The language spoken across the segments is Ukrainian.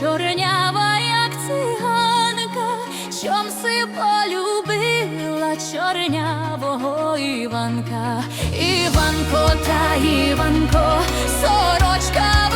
чорнява, як циганка, чом си полюбила чорнявого Іванка, Іванко та Іванко, сорочка.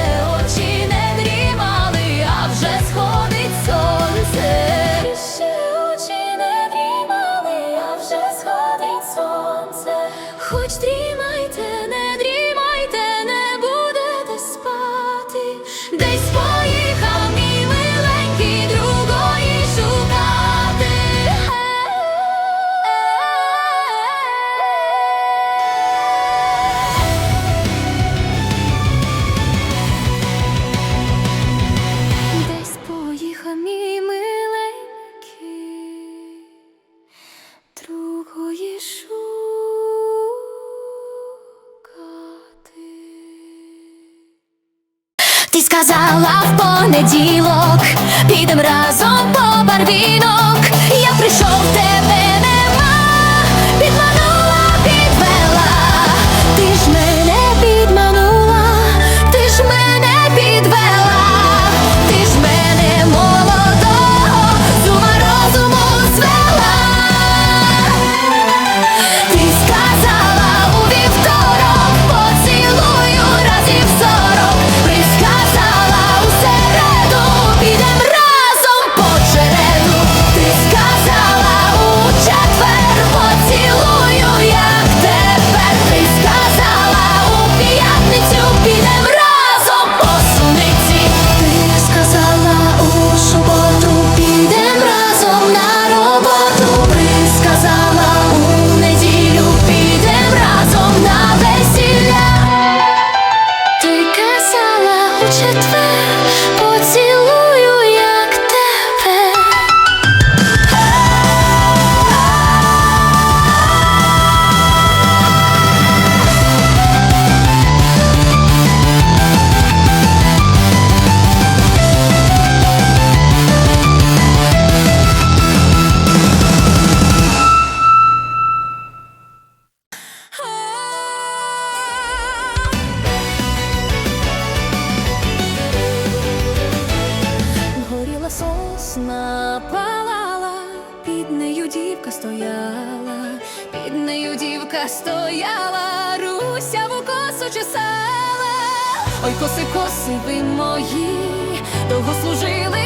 there сказала в понеділок, підем разом по барвінок, я прийшов в тебе. під нею дівка стояла, під нею дівка стояла, руся в косу чесала, ой коси, коси ви мої, довго служили.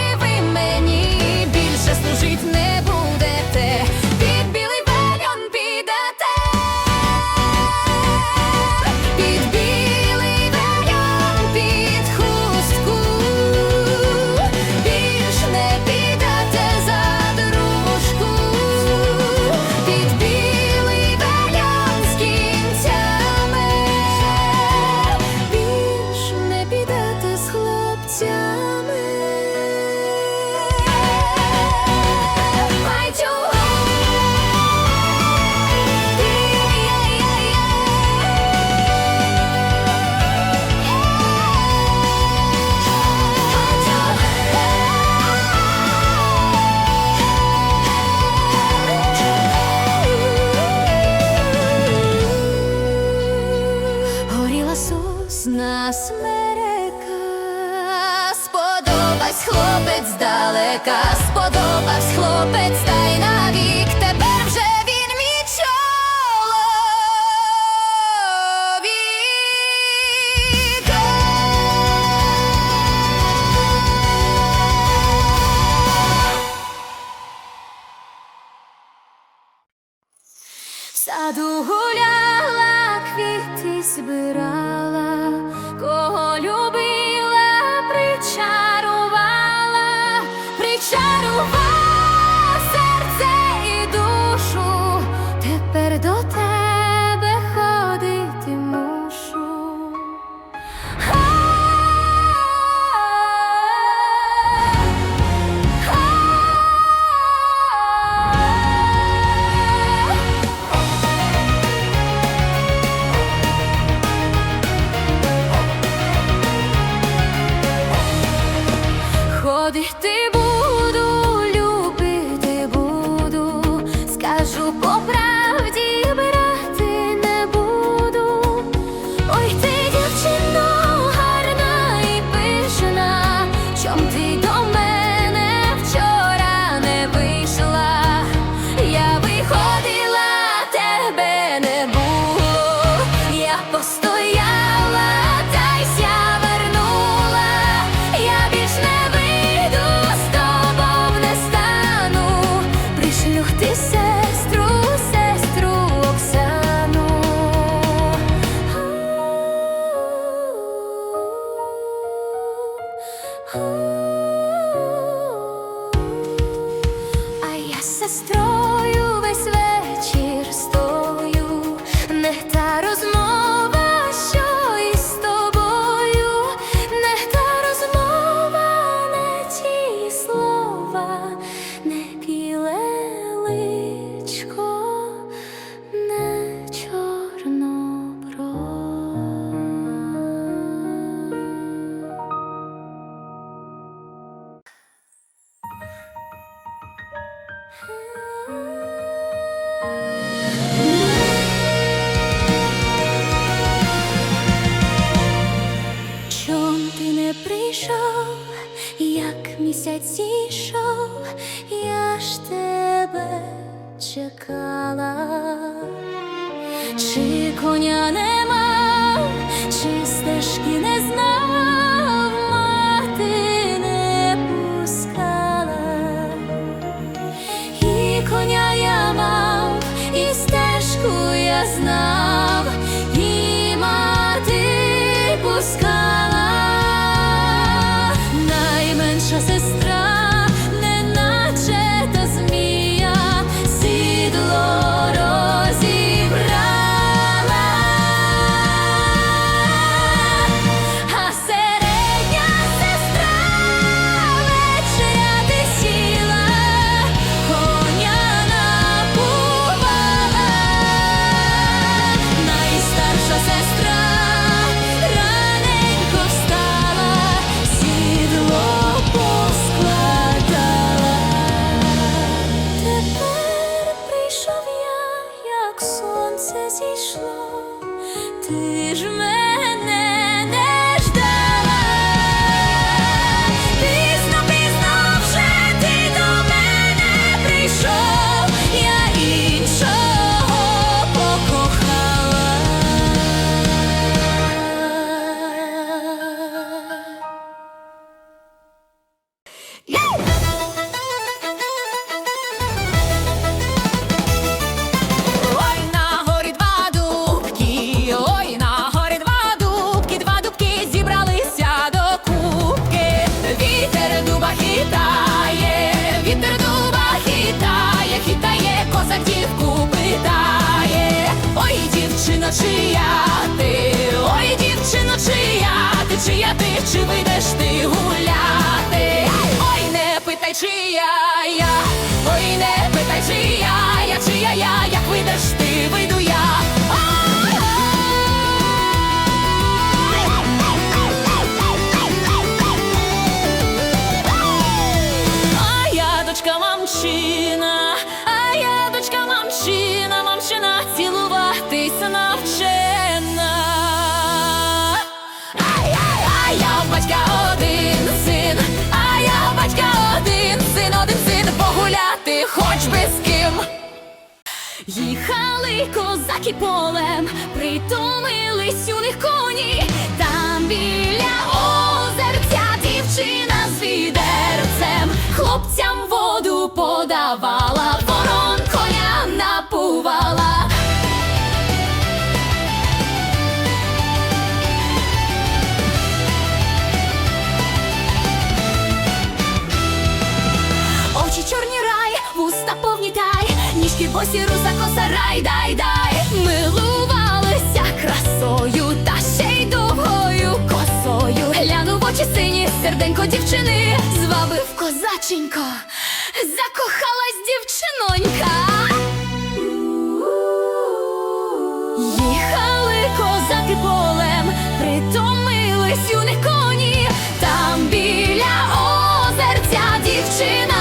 But I. прийшов, я ж тебе чекала, чи коня нема, чи стежки. Козаки полем, притомились у них коні, ніжки босі руса коса дай дай. Милувалися красою та ще й довгою косою. Глянув очі сині, серденько дівчини, звабив козаченько, закохалась дівчинонька. Їхали козаки полем, притомились у них коні, там біля озерця дівчина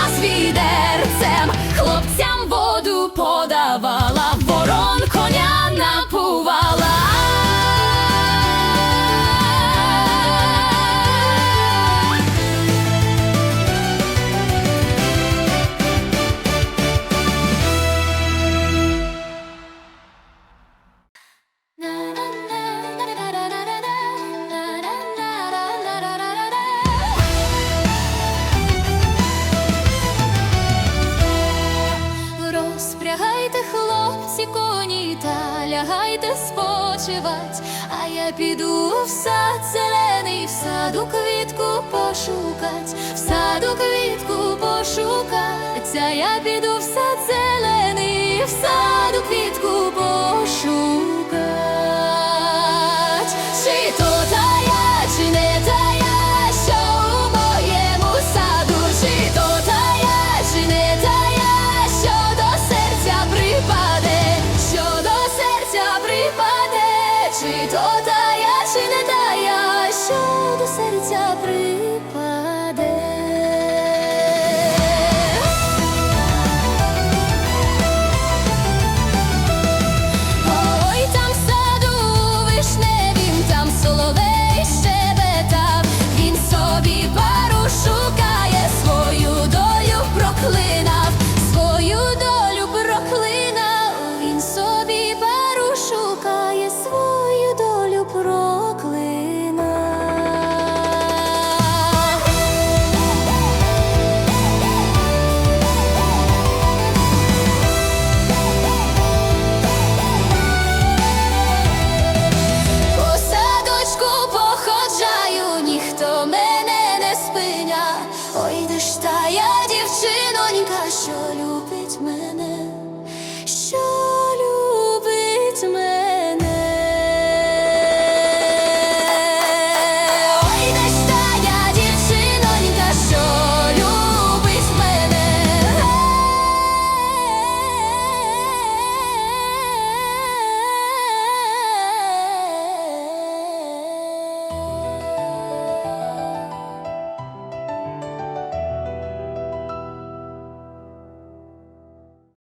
піду в сад зелений, в саду квітку пошукать, в саду квітку пошукать, я піду в сад зелений, в саду квітку.